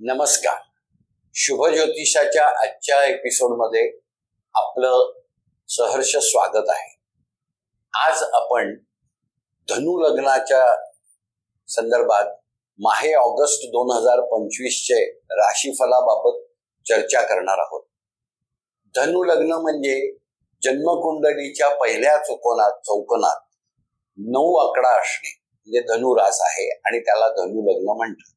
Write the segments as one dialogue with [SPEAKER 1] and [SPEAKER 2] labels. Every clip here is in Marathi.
[SPEAKER 1] नमस्कार. शुभ ज्योतिषाच्या आजच्या एपिसोडमध्ये आपलं सहर्ष स्वागत आहे. आज आपण धनु लग्नाच्या संदर्भात माहे ऑगस्ट दोन हजार पंचवीसचे राशीफलाबाबत चर्चा करणार आहोत. धनु लग्न म्हणजे जन्मकुंडलीच्या पहिल्या चौकोनात चौकोनात नऊ आकडा असणे म्हणजे धनुरास आहे आणि त्याला धनु लग्न म्हणतात.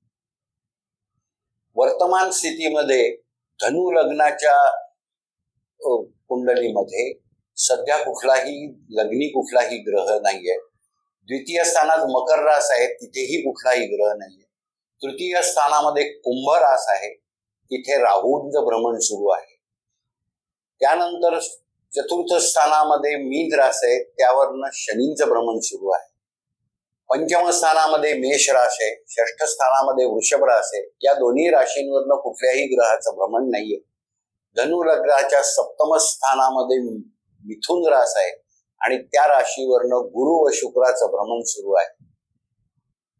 [SPEAKER 1] वर्तमान स्थितीमध्ये धनु लग्नाच्या कुंडलीमध्ये सध्या कुठलाही लग्नी कुठलाही ग्रह नाहीये. द्वितीय स्थानात मकर रास आहे तिथेही कुठलाही ग्रह नाहीये. तृतीय स्थानामध्ये कुंभ रास आहे तिथे राहूंच भ्रमण सुरू आहे. त्यानंतर चतुर्थ स्थानामध्ये मीन रास आहे त्यावरनं शनींचं भ्रमण सुरू आहे. पंचम स्थानामध्ये मेष रास आहे षष्ठ स्थानामध्ये वृषभ रास आहे या दोन्ही राशींवरनं कुठल्याही ग्रहाचं भ्रमण नाहीये. धनु लग्नाच्या सप्तम स्थानामध्ये मिथुन रास आहे आणि त्या राशीवरनं गुरु व शुक्राचं भ्रमण सुरू आहे.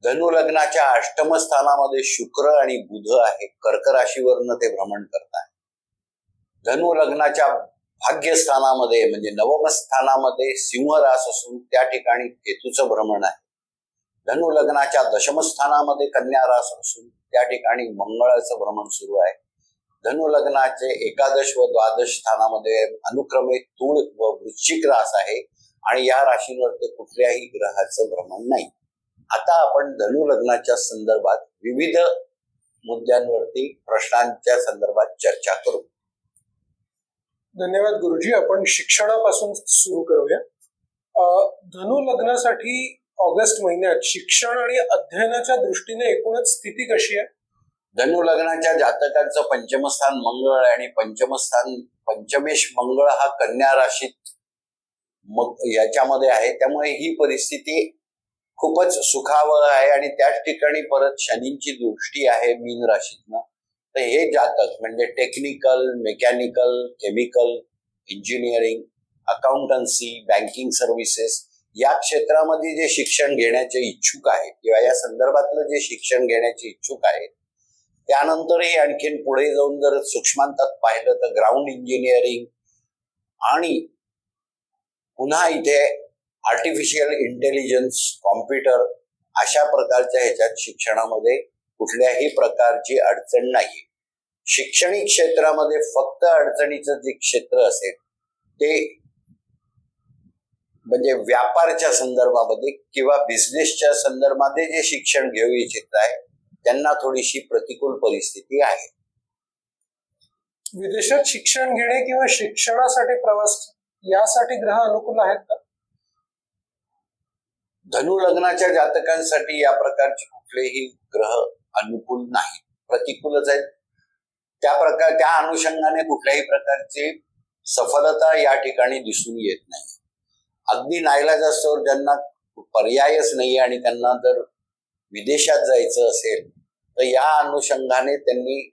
[SPEAKER 1] धनु लग्नाच्या अष्टम स्थानामध्ये शुक्र आणि बुध आहे कर्क राशीवरनं ते भ्रमण करत आहे धनु लग्नाच्या भाग्यस्थानामध्ये म्हणजे नवम स्थानामध्ये सिंह रास असून त्या ठिकाणी केतूचं भ्रमण आहे. धनु लग्नाच्या दशमस्थानामध्ये कन्या रास असून त्या ठिकाणी मंगळाचं भ्रमण सुरू आहे. धनु लग्नाचे एकादश व द्वादश स्थानामध्ये अनुक्रमे तूळ व वृश्चिक रास आहे आणि या राशींवर कुठल्याही ग्रहाचं भ्रमण नाही. आता आपण धनु लग्नाच्या संदर्भात विविध मुद्द्यांवरती प्रश्नांच्या संदर्भात चर्चा करू.
[SPEAKER 2] धन्यवाद गुरुजी. आपण शिक्षणापासून सुरू करूया. धनु लग्नासाठी ऑगस्ट महिन्यात शिक्षण आणि अध्ययनाच्या दृष्टीने एकूणच स्थिती कशी आहे?
[SPEAKER 1] धनु लग्नाच्या जातकांचं पंचमस्थान मंगळ आणि पंचमस्थान पंचमेश मंगळ हा कन्या राशीत मग याच्यामध्ये आहे. त्यामुळे ही परिस्थिती खूपच सुखावह आहे आणि त्याच ठिकाणी परत शनींची दृष्टी आहे मीन राशीतनं. तर हे जातक म्हणजे technical mechanical chemical engineering accountancy banking services या क्षेत्रामध्ये जे शिक्षण घेण्याचे इच्छुक आहेत किंवा या संदर्भातलं जे शिक्षण घेण्याचे इच्छुक आहेत त्यानंतरही आणखीन पुढे जाऊन जर सूक्ष्मांतात पाहिलं तर ग्राउंड इंजिनिअरिंग आणि पुन्हा इथे आर्टिफिशियल इंटेलिजन्स कॉम्प्युटर अशा प्रकारच्या ह्याच्यात शिक्षणामध्ये कुठल्याही प्रकारची अडचण नाही. शैक्षणिक क्षेत्रामध्ये फक्त अडचणीचं जे क्षेत्र असेल ते म्हणजे व्यापारच्या संदर्भामध्ये किंवा बिझनेसच्या संदर्भामध्ये जे शिक्षण घेऊ इच्छित आहे त्यांना थोडीशी प्रतिकूल परिस्थिती आहे.
[SPEAKER 2] विदेशात शिक्षण घेणे किंवा शिक्षणासाठी प्रवास यासाठी ग्रह अनुकूल आहेत का?
[SPEAKER 1] धनु लग्नाच्या जातकांसाठी या प्रकारचे कुठलेही ग्रह अनुकूल नाही प्रतिकूलच आहेत. त्या प्रकार त्या अनुषंगाने कुठल्याही प्रकारची सफलता या ठिकाणी दिसून येत नाही. अगदी नाईलाजास्तवर ज्यांना पर्यायच नाही आणि त्यांना जर विदेशात जायचं असेल तर या अनुषंगाने त्यांनी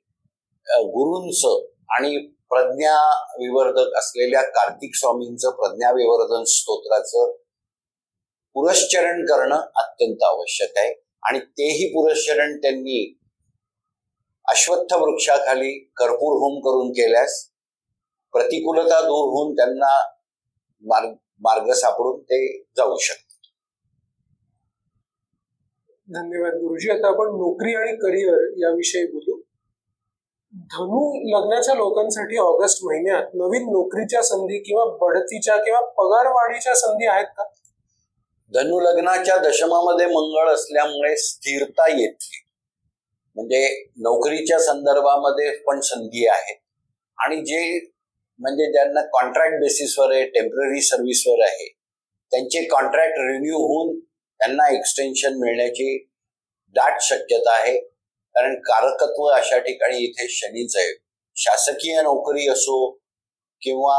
[SPEAKER 1] अ, गुरूंचं आणि प्रज्ञा विवर्धक असलेल्या कार्तिक स्वामींचं प्रज्ञा विवर्धन स्तोत्राचं पुरश्चरण करणं अत्यंत आवश्यक आहे. आणि तेही पुरश्चरण त्यांनी अश्वत्थ वृक्षाखाली कर्पूर होम करून केल्यास प्रतिकूलता दूर होऊन त्यांना मार्ग मार्ग सापडून ते जाऊ शकतात.
[SPEAKER 2] धन्यवाद गुरुजी. आता आपण नोकरी आणि करिअर याविषयी बोलू. धनु लग्नाच्या लोकांसाठी ऑगस्ट महिन्यात नवीन नोकरीच्या संधी किंवा बढतीच्या किंवा पगारवाढीच्या संधी आहेत का?
[SPEAKER 1] धनु लग्नाच्या दशमामध्ये मंगळ असल्यामुळे स्थिरता येते. म्हणजे नोकरीच्या संदर्भामध्ये पण संधी आहेत. आणि जे म्हणजे ज्यांना कॉन्ट्रॅक्ट बेसिसवर आहे टेंपररी सर्व्हिसवर आहे त्यांचे कॉन्ट्रॅक्ट रिन्यू होऊन त्यांना एक्सटेन्शन मिळण्याची दाट शक्यता आहे. कारण कारकत्व अशा ठिकाणी इथे शनीच आहे. शासकीय नोकरी असो किंवा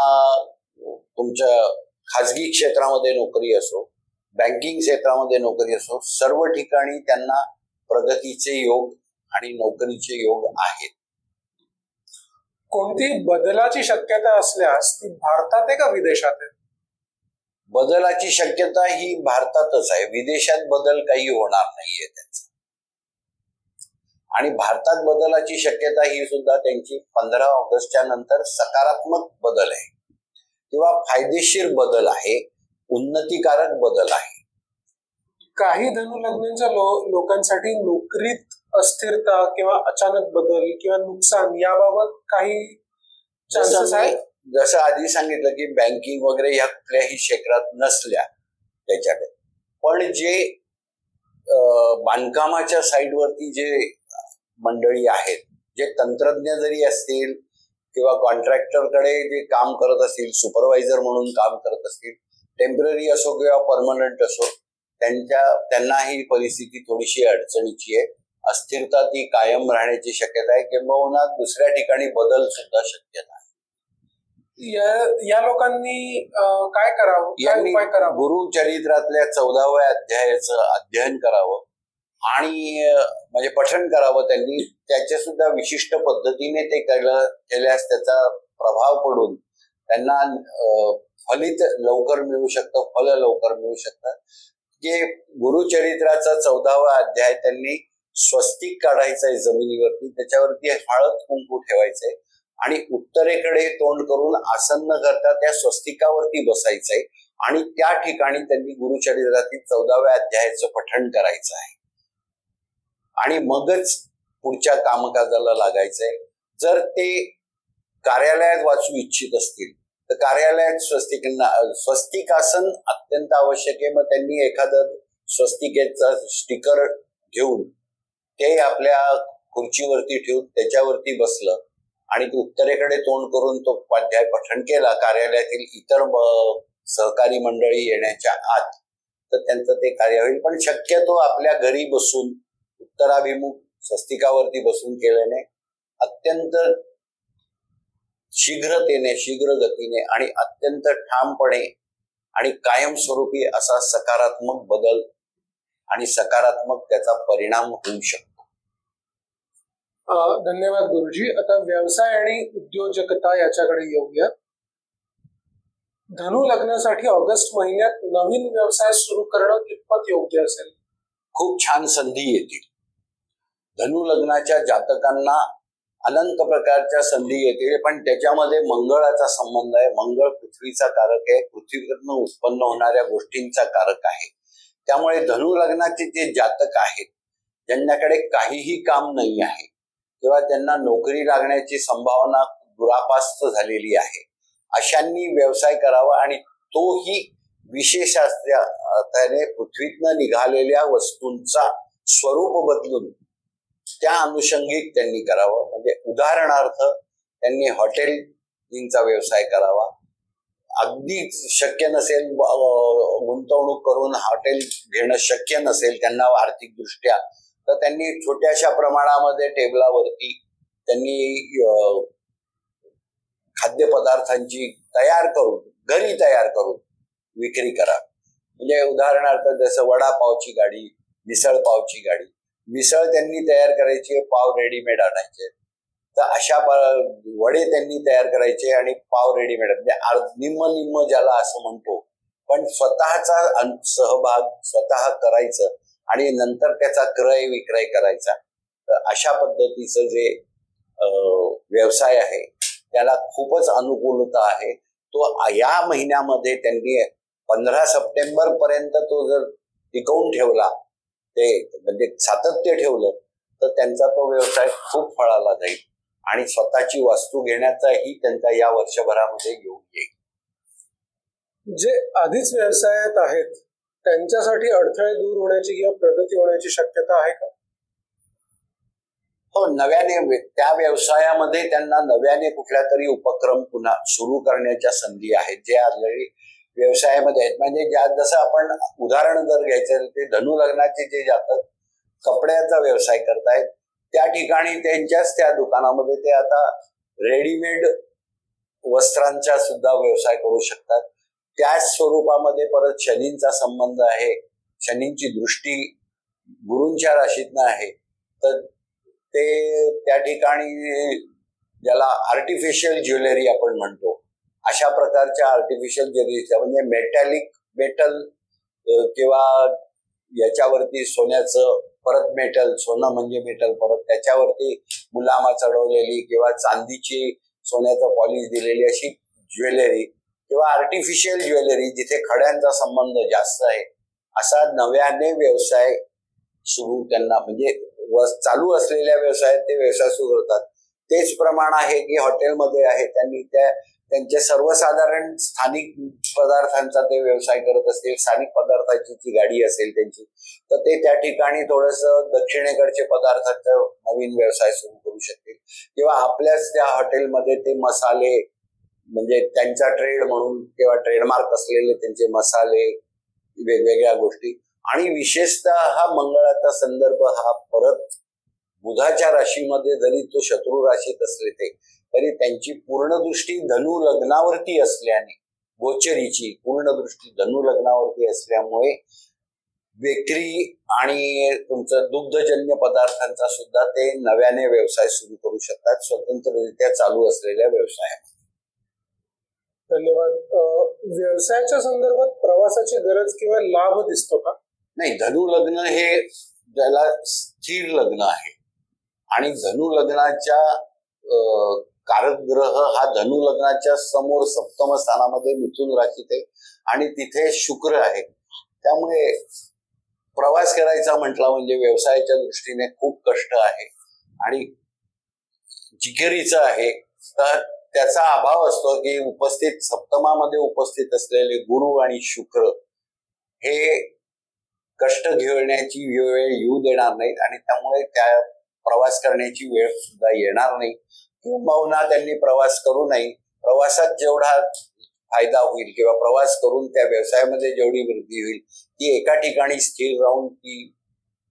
[SPEAKER 1] तुमच्या खाजगी क्षेत्रामध्ये नोकरी असो बँकिंग क्षेत्रामध्ये नोकरी असो सर्व ठिकाणी त्यांना प्रगतीचे योग आणि नोकरीचे योग आहेत.
[SPEAKER 2] कोणती बदलाची शक्यता असल्यास ती भारतात आहे का विदेशात आहे?
[SPEAKER 1] बदलाची शक्यता ही भारतातच आहे. विदेशात बदल काही होणार नाहीये त्यांचा. आणि भारतात बदलाची शक्यता ही सुद्धा त्यांची पंधरा ऑगस्टच्या नंतर सकारात्मक बदल आहे. किंवा फायदेशीर बदल आहे उन्नतीकारक बदल आहे.
[SPEAKER 2] काही धनु लग्नांच्या लो लोकांसाठी नोकरीत अस्थिरता किंवा अचानक बदल किंवा नुकसान याबाबत काही चान्सेस
[SPEAKER 1] जसं
[SPEAKER 2] आहे
[SPEAKER 1] जसं आधी सांगितलं की बँकिंग वगैरे ह्या कुठल्याही क्षेत्रात नसल्या त्याच्याकडे. पण जे बांधकामाच्या साईडवरती जे मंडळी आहेत जे तंत्रज्ञ जरी असतील किंवा कॉन्ट्रॅक्टरकडे जे काम करत असतील सुपरवायझर म्हणून काम करत असतील टेंपररी असो किंवा परमनंट असो त्यांच्या त्यांना ही परिस्थिती थोडीशी अडचणीची आहे. अस्थिरता ती कायम राहण्याची शक्यता आहे किंबहुना दुसऱ्या ठिकाणी बदल सुद्धा शक्यता आहे.
[SPEAKER 2] या लोकांनी काय करावं? काय
[SPEAKER 1] यांनी
[SPEAKER 2] उपाय करावा?
[SPEAKER 1] गुरुचरित्रातल्या चौदाव्या अध्यायाचं अध्ययन करावं आणि म्हणजे पठण करावं त्यांनी. त्याच्या सुद्धा विशिष्ट पद्धतीने ते केलं केल्यास त्याचा प्रभाव पडून त्यांना फलित लवकर मिळू शकतं फल लवकर मिळू शकतं. जे गुरुचरित्राचा चौदावा अध्याय त्यांनी स्वस्तिक काढायचा आहे जमिनीवरती त्याच्यावरती हळद कुंकू ठेवायचंय. आणि उत्तरेकडे तोंड करून आसन न करता त्या स्वस्तिकावरती बसायचंय. आणि त्या ठिकाणी त्यांनी गुरुचरित्रातील चौदाव्या अध्यायाचं पठण करायचं आहे आणि मगच पुढच्या कामकाजाला लागायचंय. जर ते कार्यालयात वाचू इच्छित असतील तर कार्यालयात स्वस्तिक स्वस्तिकासन अत्यंत आवश्यक आहे. मग त्यांनी एखादं स्वस्तिकेचा स्टिकर घेऊन ते आपल्या खुर्चीवरती ठेवून त्याच्यावरती बसलं आणि उत्तरेकडे तोंड करून तो उपाध्याय पठण केला कार्यालयातील इतर सहकारी मंडळी येण्याच्या आत. तर त्यांचं ते कार्य होईल. पण शक्यतो आपल्या घरी बसून उत्तराभिमुख स्वस्तिकावरती बसून केल्याने अत्यंत शीघ्रतेने शीघ्र गतीने आणि अत्यंत ठामपणे आणि कायमस्वरूपी असा सकारात्मक बदल आणि सकारात्मक त्याचा परिणाम होऊ शकतो.
[SPEAKER 2] धन्यवाद गुरुजी. आता व्यवसाय आणि उद्योजकता याच्याकडे येऊया. धनु लग्नासाठी ऑगस्ट महिन्यात नवीन व्यवसाय सुरू करणं कितपत योग्य असेल?
[SPEAKER 1] खूप छान संधी येतील. धनु लग्नाच्या जातकांना अनंत प्रकारच्या संधी येतील पण त्याच्यामध्ये मंगळाचा संबंध आहे. मंगळ पृथ्वीचा कारक आहे. पृथ्वीकडनं उत्पन्न होणाऱ्या गोष्टींचा कारक आहे. त्यामुळे धनु लग्नाचे जे जातक आहेत ज्यांच्याकडे काहीही काम नाही आहे किंवा त्यांना नोकरी लागण्याची संभावना दुरापास्त झालेली आहे अशांनी व्यवसाय करावा आणि तोही विशेषाने अर्थाने पृथ्वीतनं निघालेल्या वस्तूंचा स्वरूप बदलून त्या अनुषंगिक त्यांनी करावं. म्हणजे उदाहरणार्थ त्यांनी हॉटेलिंगचा व्यवसाय करावा अगदी शक्य नसेल गुंतवणूक करून हॉटेल घेणं शक्य नसेल त्यांना आर्थिक दृष्ट्या तर त्यांनी छोट्याशा प्रमाणामध्ये टेबलावरती त्यांनी खाद्यपदार्थांची तयार करून घरी तयार करून विक्री करा. म्हणजे उदाहरणार्थ जसं वडापावची गाडी मिसळ पावची गाडी मिसळ त्यांनी तयार करायची पाव रेडीमेड आणायचे. तर अशा वडे त्यांनी तयार करायचे आणि पाव रेडीमेड म्हणजे अर्ध- निम्म निम्म ज्याला असं म्हणतो. पण स्वतःचा सहभाग स्वतः करायचं आणि नंतर त्याचा क्रय विक्रय करायचा. तर अशा पद्धतीचं जे अं, व्यवसाय आहे त्याला खूपच अनुकूलता आहे. तो या महिन्यामध्ये त्यांनी पंधरा सप्टेंबर पर्यंत तो जर टिकवून ठेवला ते म्हणजे सातत्य ठेवलं तर त्यांचा तो व्यवसाय खूप फळाला जाईल. आणि स्वतःची वस्तू घेण्याचाही त्यांचा या वर्षभरामध्ये योग येईल.
[SPEAKER 2] जे आधीच व्यवसायात आहेत त्यांच्यासाठी अडथळे दूर होण्याची किंवा प्रगती होण्याची शक्यता आहे का?
[SPEAKER 1] हो नव्याने त्या व्यवसायामध्ये त्यांना नव्याने कुठल्या तरी उपक्रम पुन्हा सुरू करण्याच्या संधी आहेत जे ऑलरेडी व्यवसायामध्ये आहेत. म्हणजे ज्या जसं आपण उदाहरण जर घ्यायचं ते धनु लग्नाचे जे जातक कपड्याचा व्यवसाय करतायत त्या ठिकाणी त्यांच्याच त्या दुकानामध्ये ते आता रेडीमेड वस्त्रांचा सुद्धा व्यवसाय करू शकतात. त्याच स्वरूपामध्ये परत शनींचा संबंध आहे. शनींची दृष्टी गुरूंच्या राशीतनं आहे. तर ते त्या ठिकाणी ज्याला आर्टिफिशियल ज्वेलरी आपण म्हणतो अशा प्रकारच्या आर्टिफिशियल ज्वेलरीच्या म्हणजे मेटॅलिक मेटल किंवा याच्यावरती सोन्याचं परत मेटल सोनं म्हणजे मेटल परत त्याच्यावरती मुलामा चढवलेली किंवा चांदीची सोन्याचं पॉलिश दिलेली अशी ज्वेलरी किंवा आर्टिफिशियल ज्वेलरी जिथे खड्यांचा संबंध जास्त आहे असा नव्याने व्यवसाय सुरू त्यांना म्हणजे व- चालू असलेल्या व्यवसायात ते व्यवसाय सुरू करतात. तेच प्रमाण आहे की हॉटेलमध्ये आहे. त्यांनी त्या त्यांचे सर्वसाधारण स्थानिक पदार्थांचा ते व्यवसाय करत असतील स्थानिक पदार्थाची जी गाडी असेल त्यांची तर ते त्या ठिकाणी थोडस दक्षिणेकडचे पदार्थांचा नवीन व्यवसाय सुरू करू शकतील. किंवा आपल्याच त्या हॉटेलमध्ये ते मसाले म्हणजे त्यांचा ट्रेड म्हणून किंवा ट्रेडमार्क असलेले त्यांचे मसाले वेगवेगळ्या गोष्टी. आणि विशेषतः हा मंगळाचा संदर्भ हा परत बुधाच्या राशीमध्ये जरी तो शत्रू राशीत असले ते तरी त्यांची पूर्ण दृष्टी धनु लग्नावरती असल्याने गोचरीची पूर्ण दृष्टी धनु लग्नावरती असल्यामुळे बेकरी आणि तुमचं दुग्धजन्य पदार्थांचा सुद्धा ते नव्याने व्यवसाय सुरू करू शकतात स्वतंत्ररित्या चालू असलेल्या व्यवसायात
[SPEAKER 2] धन्यवाद. व्यवसायाच्या संदर्भात प्रवासाची गरज किंवा लाभ दिसतो का?
[SPEAKER 1] नाही धनु लग्न हे ज्याला स्थिर लग्न आहे आणि धनु लग्नाच्या अं, कारकग्रह हा धनु लग्नाच्या समोर सप्तम स्थानामध्ये मिथुन राशीत आहे. आणि तिथे शुक्र आहे. त्यामुळे प्रवास करायचा म्हटला म्हणजे व्यवसायाच्या दृष्टीने खूप कष्ट आहे. आणि जिकिरीचं आहे. तर त्याचा अभाव असतो की उपस्थित सप्तमामध्ये उपस्थित असलेले गुरु आणि शुक्र हे कष्ट घेण्याची वेळ येऊ देणार नाहीत. आणि त्यामुळे त्या प्रवास करण्याची वेळ सुद्धा येणार नाही. किंबहुना त्यांनी प्रवास करू नये. प्रवासात जेवढा फायदा होईल किंवा प्रवास करून त्या व्यवसायामध्ये जेवढी वृद्धी होईल ती एका ठिकाणी स्थिर राहून ती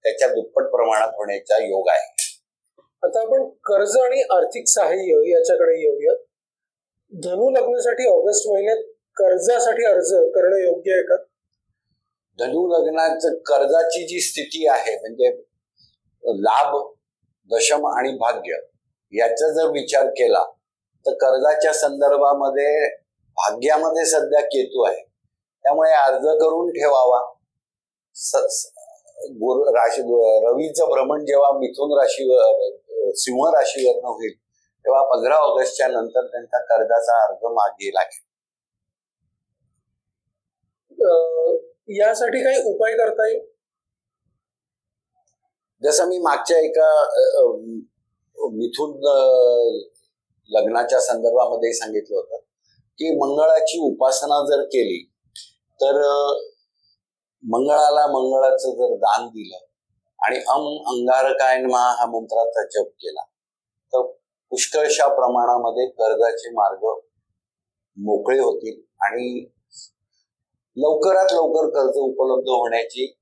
[SPEAKER 1] त्याच्या दुप्पट प्रमाणात होण्याचा योग आहे.
[SPEAKER 2] आता आपण कर्ज आणि आर्थिक सहाय्य याच्याकडे येऊयात. धनु लग्नासाठी ऑगस्ट महिन्यात कर्जासाठी अर्ज करणं योग्य आहे का?
[SPEAKER 1] धनु लग्नाचं कर्जाची जी स्थिती आहे म्हणजे लाभ दशम आणि भाग्य याचा जर विचार केला तर कर्जाच्या संदर्भामध्ये भाग्यामध्ये सध्या केतू आहे. त्यामुळे अर्ज करून ठेवावा. गुरु राशी रवीचं भ्रमण जेव्हा मिथुन राशीवर सिंह राशीवरनं होईल तेव्हा पंधरा ऑगस्टच्या नंतर त्यांचा कर्जाचा अर्ज मागे लागेल.
[SPEAKER 2] अं, यासाठी काही उपाय करता येईल?
[SPEAKER 1] जसं मी मागच्या एका मिथुन लग्नाच्या संदर्भामध्ये सांगितलं होतं की मंगळाची उपासना जर केली तर मंगळाला मंगळाचं जर दान दिलं आणि अम अंगारकायन महा हा मंत्राचा जप केला तर पुष्कळशा प्रमाणामध्ये कर्जाचे मार्ग मोकळे होतील आणि लवकरात लवकर कर्ज उपलब्ध होण्याची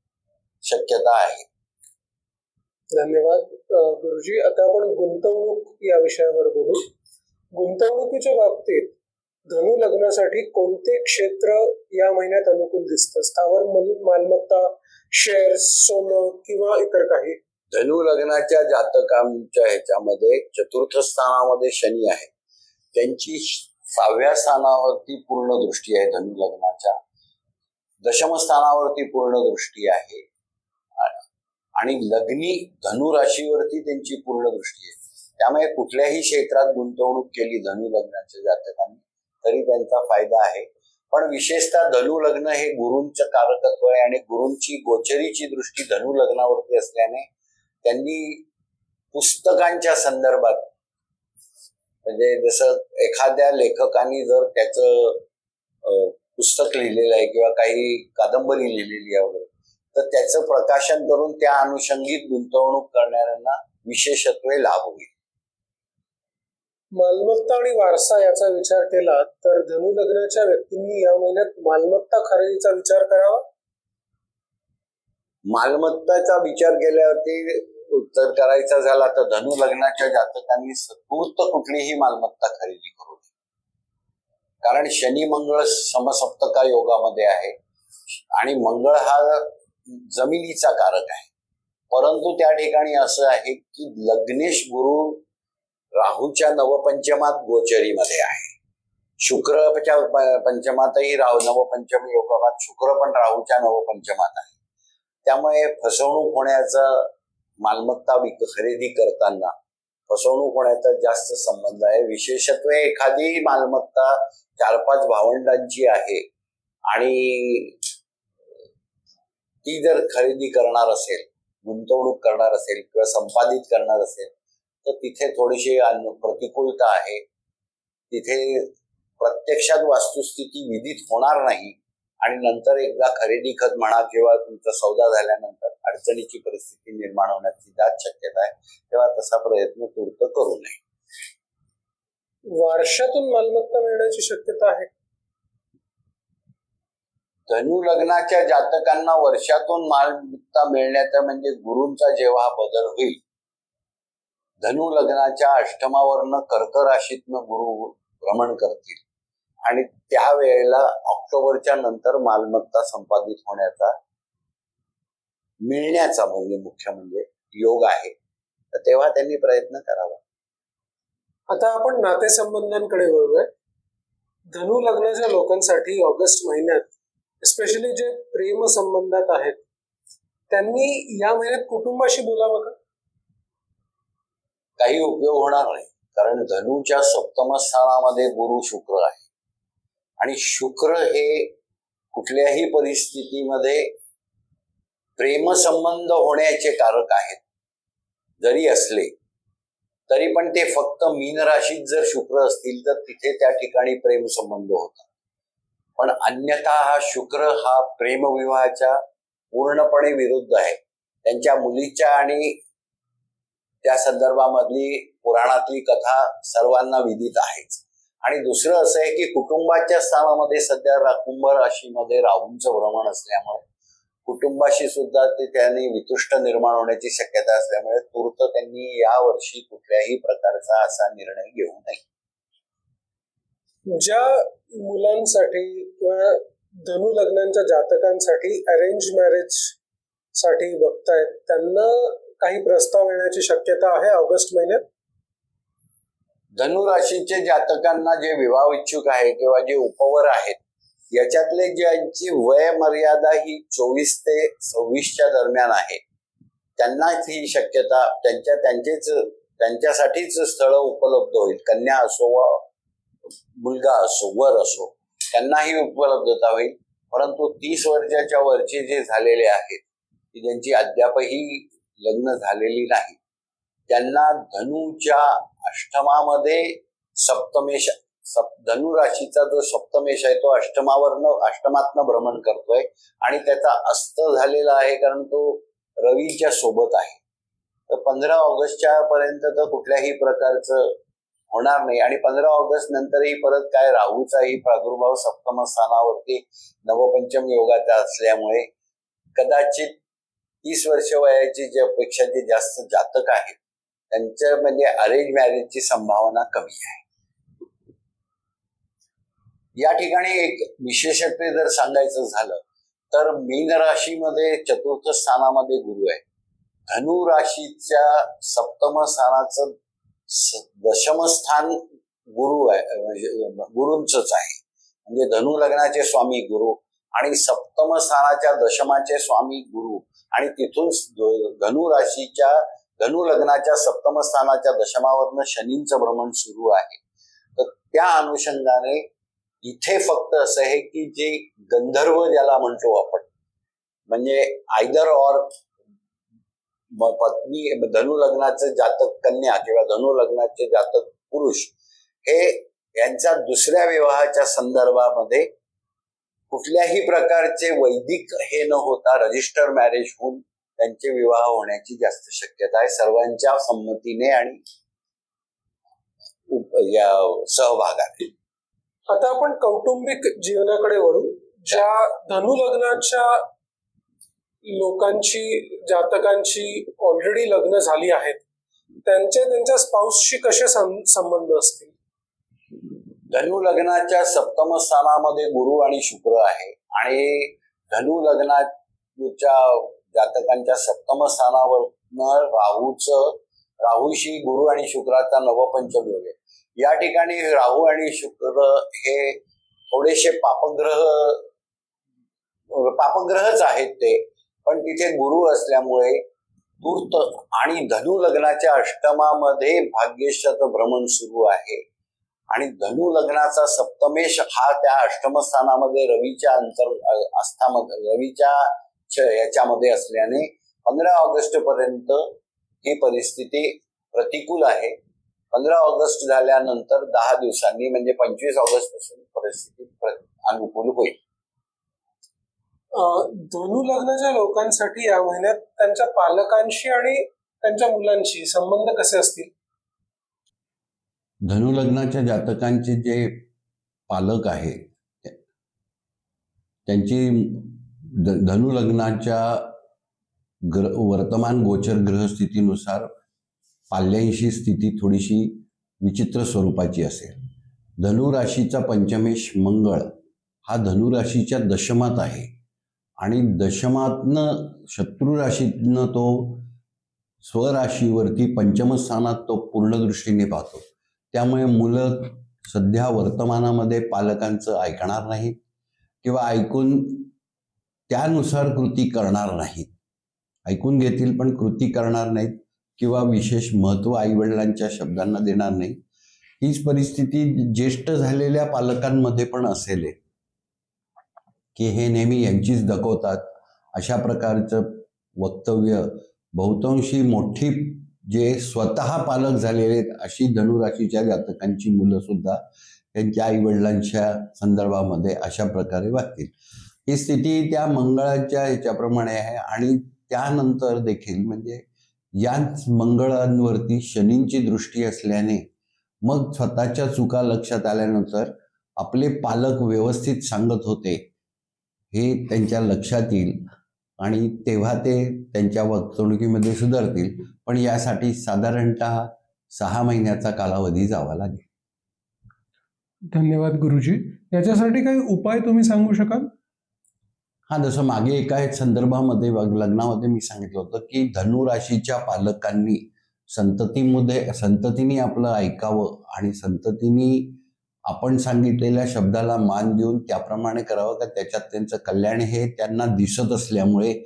[SPEAKER 1] शक्यता आहे.
[SPEAKER 2] धन्यवाद. गुरुजी आता आपण गुंतवणूक या विषयावर बोलू गुंतवणुकीच्या बाबतीत धनु लग्नासाठी कोणते क्षेत्र या महिन्यात अनुकूल दिसतं? स्थावर मालमत्ता शेअर्स सोनं किंवा इतर काही?
[SPEAKER 1] धनु लग्नाच्या जातकांच्या ह्याच्यामध्ये चतुर्थ स्थानामध्ये शनी आहे. त्यांची सहाव्या स्थानावरती पूर्ण दृष्टी आहे धनु लग्नाच्या. दशम स्थानावरती पूर्ण दृष्टी आहे. आणि लग्नी धनु राशीवरती त्यांची पूर्ण दृष्टी आहे. त्यामुळे कुठल्याही क्षेत्रात गुंतवणूक केली धनु लग्नाच्या जातकांनी तरी त्यांचा फायदा आहे. पण विशेषतः धनु लग्न हे गुरूंचं कारकत्व आहे आणि गुरूंची गोचरीची दृष्टी धनु लग्नावरती असल्याने त्यांनी पुस्तकांच्या संदर्भात म्हणजे जसं एखाद्या लेखकाने जर त्याचं पुस्तक लिहिलेलं आहे किंवा काही कादंबरी लिहिलेली आहे वगैरे तर त्याचं प्रकाशन करून त्या अनुषंगिक गुंतवणूक करणाऱ्यांना विशेषत्वे लाभ होईल
[SPEAKER 2] मालमत्ता आणि वारसा याचा विचार केला तर धनु लग्नाच्या व्यक्तींनी या महिन्यात मालमत्ता खरेदीचा विचार करावा?
[SPEAKER 1] मालमत्ताचा विचार केल्यावरती उत्तर करायचा झाला तर धनु लग्नाच्या जातकांनी सत्पूर्त कुठलीही मालमत्ता खरेदी करू नये. कारण शनी मंगळ समसप्तका योगामध्ये आहे आणि मंगळ हा जमिनीचा कारक आहे. परंतु त्या ठिकाणी असं आहे की लग्नेश गुरु राहूच्या नवपंचमात गोचरीमध्ये आहे. शुक्रच्या पंचमातही राहू नवपंचम योगात शुक्र पण राहूच्या नवपंचमात आहे. त्यामुळे फसवणूक होण्याचं मालमत्ता विक खरेदी करताना फसवणूक होण्याचा जास्त संबंध आहे. विशेषत्वे एखादी मालमत्ता चार पाच भावंडांची आहे आणि ती जर खरेदी करणार असेल गुंतवणूक करणार असेल किंवा संपादित करणार असेल तर तिथे थोडीशी प्रतिकूलता आहे. तिथे प्रत्यक्षात वास्तुस्थिती विधित होणार नाही आणि नंतर एकदा खरेदी खत म्हणा किंवा तुमचा सौदा झाल्यानंतर अडचणीची परिस्थिती निर्माण होण्याची दाट शक्यता आहे तेव्हा तसा प्रयत्न तूर्त करू नये.
[SPEAKER 2] वारशातून मालमत्ता मिळण्याची शक्यता आहे?
[SPEAKER 1] धनु लग्नाच्या जातकांना वर्षातून मालमत्ता मिळण्याचा म्हणजे गुरूंचा जेव्हा बदल होईल धनु लग्नाच्या अष्टमावरनं कर्क राशीतनं गुरु भ्रमण करतील. आणि त्यावेळेला ऑक्टोबरच्या नंतर मालमत्ता संपादित होण्याचा मिळण्याचा म्हणजे मुख्य म्हणजे योग आहे. तर तेव्हा त्यांनी प्रयत्न करावा.
[SPEAKER 2] आता आपण नातेसंबंधांकडे वळूया. धनु लग्नाच्या लोकांसाठी ऑगस्ट महिन्यात स्पेशली जे प्रेम संबंधात आहेत त्यांनी या महिन्यात कुटुंबाशी बोलावं का?
[SPEAKER 1] काही उपयोग होणार नाही. कारण धनुच्या सप्तम स्थानामध्ये गुरु शुक्र आहे. आणि शुक्र हे कुठल्याही परिस्थितीमध्ये प्रेमसंबंध होण्याचे कारक आहेत. जरी असले तरी पण ते फक्त मीन राशीत जर शुक्र असतील तर तिथे त्या ठिकाणी प्रेमसंबंध होतात. पण अन्यथा हा शुक्र हा प्रेमविवाहाच्या पूर्णपणे विरुद्ध आहे. त्यांच्या मुलीच्या आणि त्या संदर्भामधली पुराणातली कथा सर्वांना विदित आहेच. आणि दुसरं असं आहे की कुटुंबाच्या स्थानामध्ये सध्या कुंभ राशीमध्ये राहूंचं भ्रमण असल्यामुळे कुटुंबाशी सुद्धा ते त्यांनी वितुष्ट निर्माण होण्याची शक्यता असल्यामुळे तूर्त त्यांनी या वर्षी कुठल्याही प्रकारचा असा निर्णय घेऊ नये.
[SPEAKER 2] ज्या मुलांसाठी किंवा धनु लग्नांच्या जातकांसाठी अरेंज मॅरेजसाठी बघतायत त्यांना काही प्रस्ताव येण्याची शक्यता आहे ऑगस्ट महिन्यात?
[SPEAKER 1] धनुराशीचे जातकांना जे विवाह इच्छुक आहे किंवा जे उपवर आहेत याच्यातले ज्यांची वय मर्यादा ही चोवीस ते सव्वीसच्या दरम्यान आहे त्यांनाच ही शक्यता त्यांच्या त्यांचेच त्यांच्यासाठीच स्थळ उपलब्ध होईल. कन्या असो वा मुलगा असो वर असो त्यांनाही उपलब्धता होईल. परंतु तीस वर्षाच्या वरचे जे झालेले आहेत की ज्यांची अद्यापही लग्न झालेली नाही त्यांना धनुच्या अष्टमामध्ये सप्तमेश सप धनु राशीचा जो सप्तमेश आहे तो अष्टमावरनं अष्टमातनं भ्रमण करतोय. आणि त्याचा अस्त झालेला आहे कारण तो रवीच्या सोबत आहे. तर पंधरा ऑगस्टच्या पर्यंत तर कुठल्याही प्रकारचं होणार नाही. आणि पंधरा ऑगस्ट नंतरही परत काय राहूचाही प्रादुर्भाव सप्तम स्थानावरती नवपंचम योगाचा असल्यामुळे कदाचित तीस वर्ष वयाची जे अपेक्षा जे जास्त जातक आहेत त्यांच्या म्हणजे अरेंज मॅरेजची संभावना कमी आहे. या ठिकाणी एक विशेषत्वे जर सांगायचं झालं तर मीन राशीमध्ये चतुर्थ स्थानामध्ये गुरु आहे. धनु राशीच्या सप्तम स्थानाचं दशमस्थान गुरु आहे म्हणजे आहे. म्हणजे धनु लग्नाचे स्वामी गुरु आणि सप्तम स्थानाच्या दशमाचे स्वामी गुरु आणि तिथून धनु राशीच्या धनु लग्नाच्या सप्तम स्थानाच्या दशमावरनं शनींचं भ्रमण सुरू आहे. तर त्या अनुषंगाने इथे फक्त असं आहे की जे गंधर्व ज्याला म्हणतो आपण म्हणजे आयदर ऑर पत्नी धनु लग्नाचे जातक कन्या किंवा धनु लग्नाचे जातक पुरुष हे यांच्या दुसऱ्या विवाहाच्या संदर्भामध्ये कुठल्याही प्रकारचे वैदिक हे न होता रजिस्टर मॅरेज होऊन त्यांचे विवाह होण्याची जास्त शक्यता आहे. सर्वांच्या संमतीने आणि या सहभागाने.
[SPEAKER 2] आता आपण कौटुंबिक जीवनाकडे वळू. ज्या धनु लग्नाच्या लोकांची जातकांची ऑलरेडी लग्न झाली आहेत. त्यांचे त्यांच्या स्पाऊसशी कसे सं- संबंध असतील?
[SPEAKER 1] धनु लग्नाच्या सप्तम स्थानामध्ये गुरु आणि शुक्र आहे. आणि धनु लग्नाच्या जातकांच्या सप्तम स्थानावर राहूच राहूशी गुरु आणि शुक्राचा नवपंचम योग आहे या ठिकाणी राहू आणि शुक्र हे थोडेसे पापग्रह पापग्रहच आहेत ते. पण तिथे गुरु असल्यामुळे तूर्त आणि धनु लग्नाच्या अष्टमामध्ये भाग्यशत भ्रमण सुरू आहे. आणि धनु लग्नाचा सप्तमेश हा त्या अष्टमस्थानामध्ये रवीच्या अंतर आस्थामध्ये रवीच्या याच्यामध्ये असल्याने पंधरा ऑगस्ट पर्यंत ही परिस्थिती प्रतिकूल आहे. पंधरा ऑगस्ट झाल्यानंतर दहा दिवसांनी म्हणजे पंचवीस ऑगस्टपासून परिस्थिती अनुकूल होईल.
[SPEAKER 2] दोन्ही धनु लग्नाच्या लोकांसाठी या महिन्यात त्यांच्या पालकांशी आणि त्यांच्या मुलांशी संबंध कसे असतील?
[SPEAKER 1] धनुलग्नाच्या जातकांचे जे पालक आहेत त्यांची धनुलग्नाच्या ग्र वर्तमान गोचर ग्रहस्थितीनुसार पाल्यांशी स्थिती थोडीशी विचित्र स्वरूपाची असेल. धनुराशीचा पंचमेश मंगळ हा धनुराशीच्या दशमात आहे. आणि दशमातनं शत्रू राशीतनं तो स्वराशीवरती पंचमस्थानात तो पूर्ण दृष्टीने पाहतो. त्यामुळे मुलं सध्या वर्तमानामध्ये पालकांचं ऐकणार नाहीत किंवा ऐकून त्यानुसार कृती करणार नाहीत. ऐकून घेतील पण कृती करणार नाहीत किंवा विशेष महत्त्व आईवडिलांच्या शब्दांना देणार नाही हीच परिस्थिती ज्येष्ठ झालेल्या पालकांमध्ये पण असेल की हे नेहमी यांचीच दखवतात. अशा प्रकारचं वक्तव्य बहुतांशी मोठी जे स्वतः पालक झालेले आहेत अशी धनुराशीच्या जातकांची मुलं सुद्धा त्यांच्या आईवडिलांच्या संदर्भामध्ये अशा प्रकारे वागतील. ही स्थिती त्या मंगळाच्या ह्याच्याप्रमाणे आहे आणि त्यानंतर देखील म्हणजे याच मंगळांवरती शनींची दृष्टी असल्याने मग स्वतःच्या चुका लक्षात आल्यानंतर आपले पालक व्यवस्थित सांगत होते. हे त्यांच्या लक्षात येईल आणि तेव्हा ते त्यांच्या वर्तणुकीमध्ये सुधारतील. पण यासाठी साधारणतः सहा महिन्याचा कालावधी जावा लागेल.
[SPEAKER 2] धन्यवाद गुरुजी. याच्यासाठी काही उपाय तुम्ही सांगू शकाल?
[SPEAKER 1] हा जसं मागे एका संदर्भामध्ये लग्नामध्ये मी सांगितलं होतं की धनुराशीच्या पालकांनी संततीमध्ये संततीने आपलं ऐकावं आणि संततीने आपण सांगितलेल्या शब्दाला मान देऊन त्याप्रमाणे करावं का? त्याच्यात त्यांचं कल्याण हे त्यांना दिसत असल्यामुळे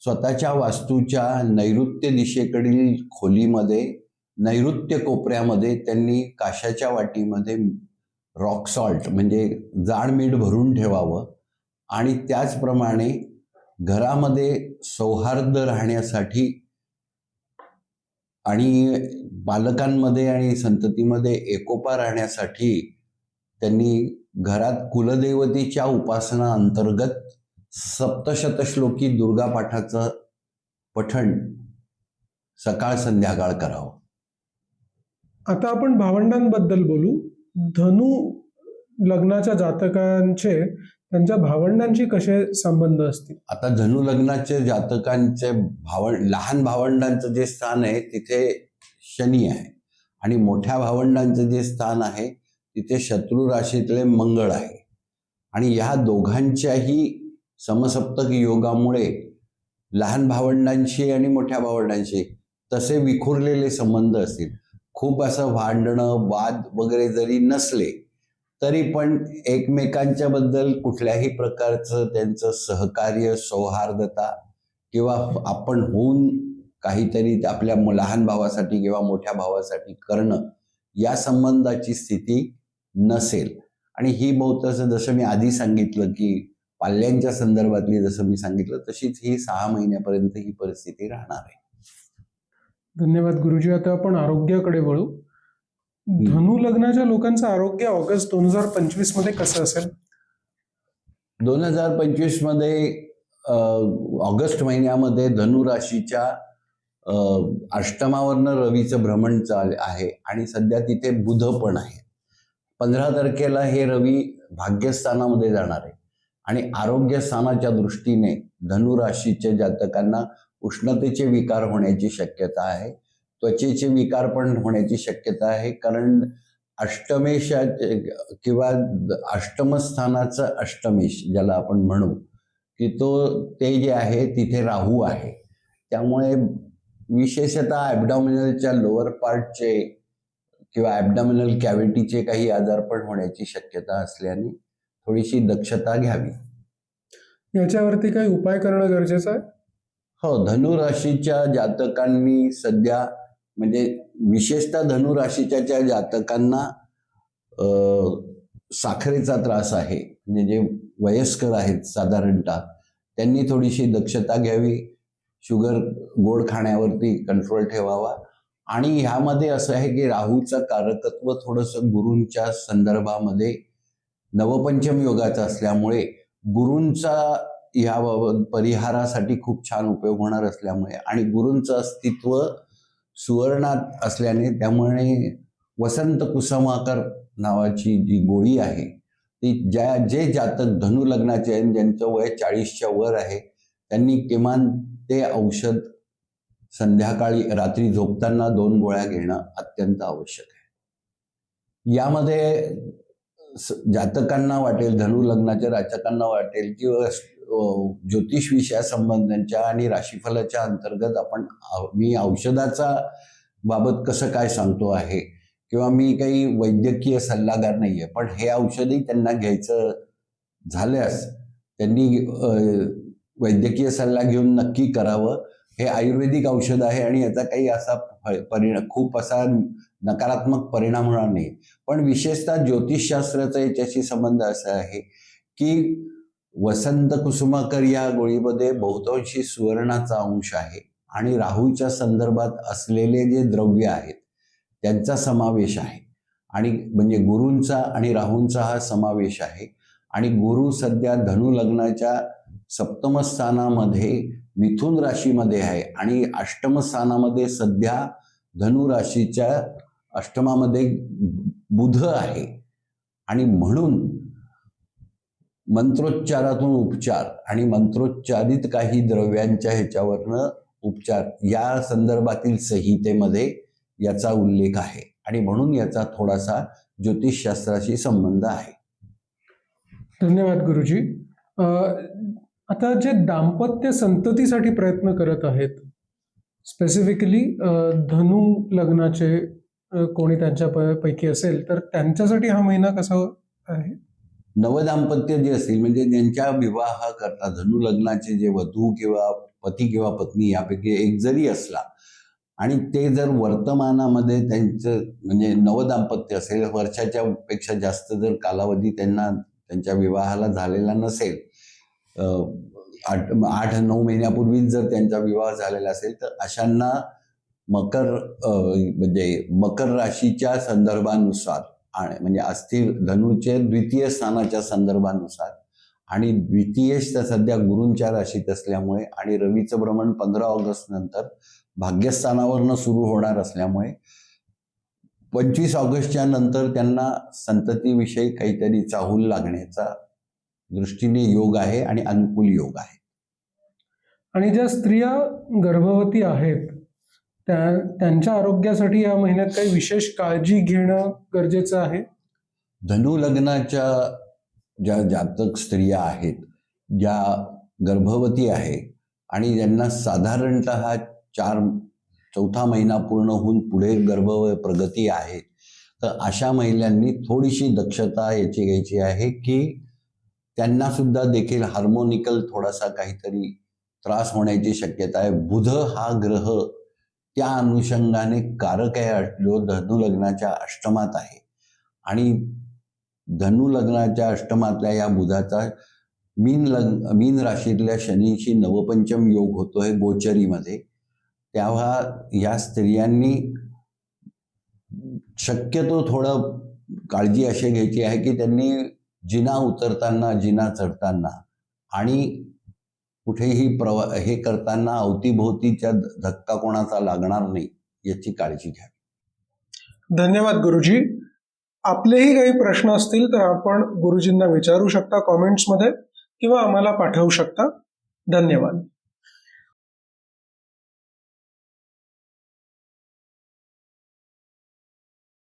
[SPEAKER 1] स्वतःच्या वास्तूच्या नैऋत्य दिशेकडील खोलीमध्ये नैऋत्य कोपऱ्यामध्ये त्यांनी काशाच्या वाटीमध्ये रॉक सॉल्ट म्हणजे जाड मीठ भरून ठेवावं आणि त्याचप्रमाणे घरामध्ये सौहार्द राहण्यासाठी आणि बालकांमध्ये आणि संततीमध्ये एकोपा राहण्यासाठी त्यांनी घरात कुलदेवतेच्या उपासना अंतर्गत सप्तशतश्लोकी दुर्गा पाठाचं पठण सकाळ संध्याकाळ करावं.
[SPEAKER 2] आता आपण भावंडांबद्दल बोलू. धनु लग्नाच्या जातकांचे त्यांच्या भावंडांशी कसे संबंध असतील?
[SPEAKER 1] आता धनु लग्नाचे जातकांचे भावंड लहान भावंडांचं जे स्थान आहे तिथे शनी आहे. आणि मोठ्या भावंडांचं जे स्थान आहे तिथे शत्रू राशीतले मंगळ आहे. आणि ह्या दोघांच्याही समसप्तक योगामुळे लहान भावंडांशी आणि मोठ्या भावंडांशी तसे विखुरलेले संबंध असतील. खूप असं भांडणं वाद वगैरे जरी नसले तरी पण एकमेकांच्या बद्दल कुठल्याही प्रकारचं त्यांचं सहकार्य सौहार्दता किंवा आपण होऊन काहीतरी आपल्या लहान भावासाठी किंवा मोठ्या भावासाठी करणं या संबंधाची स्थिती नसेल. आणि ही बहुतांश जसं मी आधी सांगितलं की पाल्यांच्या संदर्भातली जसं मी सांगितलं तशीच ही सहा महिन्यापर्यंत ही परिस्थिती राहणार आहे.
[SPEAKER 2] धन्यवाद गुरुजी. आता आपण आरोग्याकडे वळू. धनु लग्नाच्या लोकांचं आरोग्य ऑगस्ट दोन हजार पंचवीसमध्ये कसं असेल?
[SPEAKER 1] दोन हजार पंचवीसमध्ये ऑगस्ट महिन्यामध्ये धनु राशीच्या अष्टमावरनं रवीचं भ्रमण चाल आहे. आणि सध्या तिथे बुध पण आहे. पंधरा तारखेला हे रवी भाग्यस्थानामध्ये जाणार आहे. आणि आरोग्यस्थानाच्या दृष्टीने धनुराशीच्या जातकांना उष्णतेचे विकार होण्याची शक्यता आहे. त्वचेचे विकार पण होण्याची शक्यता आहे. कारण अष्टमेशा किंवा अष्टमस्थानाचं अष्टमेश ज्याला आपण म्हणू की तो ते जे आहे तिथे राहू आहे. त्यामुळे विशेषतः ॲबडॉमिनलच्या लोअर पार्टचे किंवा ॲबडॉमिनल कॅव्हिटीचे काही आजारपण होण्याची शक्यता असल्याने थोडीशी दक्षता घ्यावी.
[SPEAKER 2] याच्यावरती काही उपाय करणं गरजेचं आहे?
[SPEAKER 1] हो धनुराशीच्या जातकांनी सध्या म्हणजे विशेषतः धनुराशीच्या ज्या जातकांना साखरेचा त्रास आहे म्हणजे जे वयस्कर आहेत साधारणतः त्यांनी थोडीशी दक्षता घ्यावी शुगर गोड खाण्यावरती कंट्रोल ठेवावा आणि ह्यामध्ये असं आहे की राहूचं कारकत्व थोडंसं गुरूंच्या संदर्भामध्ये नवपंचम योगाचं असल्यामुळे गुरूंचा याबाबत परिहारासाठी खूप छान उपयोग होणार असल्यामुळे आणि गुरूंचं अस्तित्व सुवर्णात असल्याने त्यामुळे वसंत कुसमाकर नावाची जी गोळी आहे ती ज्या जे जातक धनु लग्नाचे आहे ज्यांचं वय चाळीसच्या वर आहे त्यांनी किमान ते औषध संध्याकाळी रात्री झोपताना दोन गोळ्या घेणं अत्यंत आवश्यक आहे. यामध्ये जातकांना वाटेल धनु लग्नाच्या राजकांना वाटेल की ज्योतिष विषयासंबंधांच्या आणि राशीफलाच्या अंतर्गत आपण मी औषधाचा बाबत कसं काय सांगतो आहे किंवा मी काही वैद्यकीय सल्लागार नाही आहे पण हे औषधही त्यांना घ्यायचं झाल्यास त्यांनी वैद्यकीय सल्ला घेऊन नक्की करावं. हे आयुर्वेदिक औषध आहे आणि याचा काही असा परिणाम खूप असा नकारात्मक परिणाम होणार नाही. पण विशेषतः ज्योतिषशास्त्राचा याच्याशी संबंध असा आहे की वसंत कुसुमाकर या गोळीमध्ये बहुतांशी सुवर्णाचा अंश आहे आणि राहूच्या संदर्भात असलेले जे द्रव्य आहेत त्यांचा समावेश आहे. आणि म्हणजे गुरूंचा आणि राहूंचा हा समावेश आहे. आणि गुरु सध्या धनु लग्नाच्या सप्तमस्थानामध्ये मिथुन राशीमध्ये आहे. आणि अष्टम स्थानामध्ये सध्या धनु राशीच्या अष्टमामध्ये बुध आहे. आणि म्हणून मंत्रोच्चारातून उपचार आणि मंत्रोच्चारित काही द्रव्यांच्या ह्याच्यावरनं उपचार या संदर्भातील संहितेमध्ये याचा उल्लेख आहे. आणि म्हणून याचा थोडासा ज्योतिषशास्त्राशी संबंध आहे.
[SPEAKER 2] धन्यवाद गुरुजी. आता जे दाम्पत्य संततीसाठी प्रयत्न करत आहेत स्पेसिफिकली धनु लग्नाचे कोणी त्यांच्या पैकी असेल तर त्यांच्यासाठी हा महिना कसा आहे?
[SPEAKER 1] नवदाम्पत्य जे असतील म्हणजे ज्यांच्या विवाह करता धनु लग्नाचे जे वधू किंवा पती किंवा पत्नी यापैकी एक जरी असला आणि ते जर वर्तमानामध्ये त्यांचं म्हणजे नवदाम्पत्य असेल वर्षाच्या पेक्षा जास्त जर कालावधी त्यांना त्यांच्या विवाहाला झालेला नसेल आठ आठ नऊ महिन्यापूर्वीच जर त्यांचा विवाह झालेला असेल तर अशांना मकर म्हणजे मकर राशीच्या संदर्भानुसार आणि म्हणजे अस्थिर धनुचे द्वितीय स्थानाच्या संदर्भानुसार आणि द्वितीय सध्या गुरूंच्या राशीत असल्यामुळे आणि रवीचं भ्रमण पंधरा ऑगस्ट नंतर भाग्यस्थानावरनं सुरू होणार असल्यामुळे पंचवीस ऑगस्टच्या नंतर त्यांना संततीविषयी काहीतरी चाहूल लागण्याचा दृष्टीने योग आहे आणि अनुकूल योग आहे.
[SPEAKER 2] आणि ज्या स्त्रिया गर्भवती आहेत त्या त्यांच्या आरोग्यासाठी या महिन्यात काही विशेष काळजी घेणं गरजेचं आहे?
[SPEAKER 1] धनु लग्नाच्या ज्या जातक स्त्रिया आहेत ज्या गर्भवती आहे आणि ज्यांना साधारणत चार चौथा महिना पूर्ण होऊन पुढे गर्भ प्रगती आहे तर अशा महिलांनी थोडीशी दक्षता याची घ्यायची आहे की त्यांना सुद्धा देखील हार्मोनिकल थोडासा काहीतरी त्रास होण्याची शक्यता आहे. बुध हा ग्रह त्या अनुषंगाने कारक आहे जो धनु लग्नाच्या अष्टमात आहे. आणि धनुलग्नाच्या अष्टमातल्या या बुधाचा मीन लग्न मीन राशीतल्या शनीशी नवपंचम योग होतोय गोचरीमध्ये. तेव्हा या स्त्रियांनी शक्यतो थोडं काळजी अशी घ्यायची आहे की त्यांनी जिना उतरताना जिना चढताना आणि कुठेही प्रवा हे करताना अवतीभोवतीच्या धक्का कोणाचा लागणार नाही याची काळजी घ्या.
[SPEAKER 2] धन्यवाद गुरुजी. आपलेही काही प्रश्न असतील तर आपण गुरुजींना विचारू शकता कॉमेंट्समध्ये किंवा आम्हाला पाठवू शकता. धन्यवाद.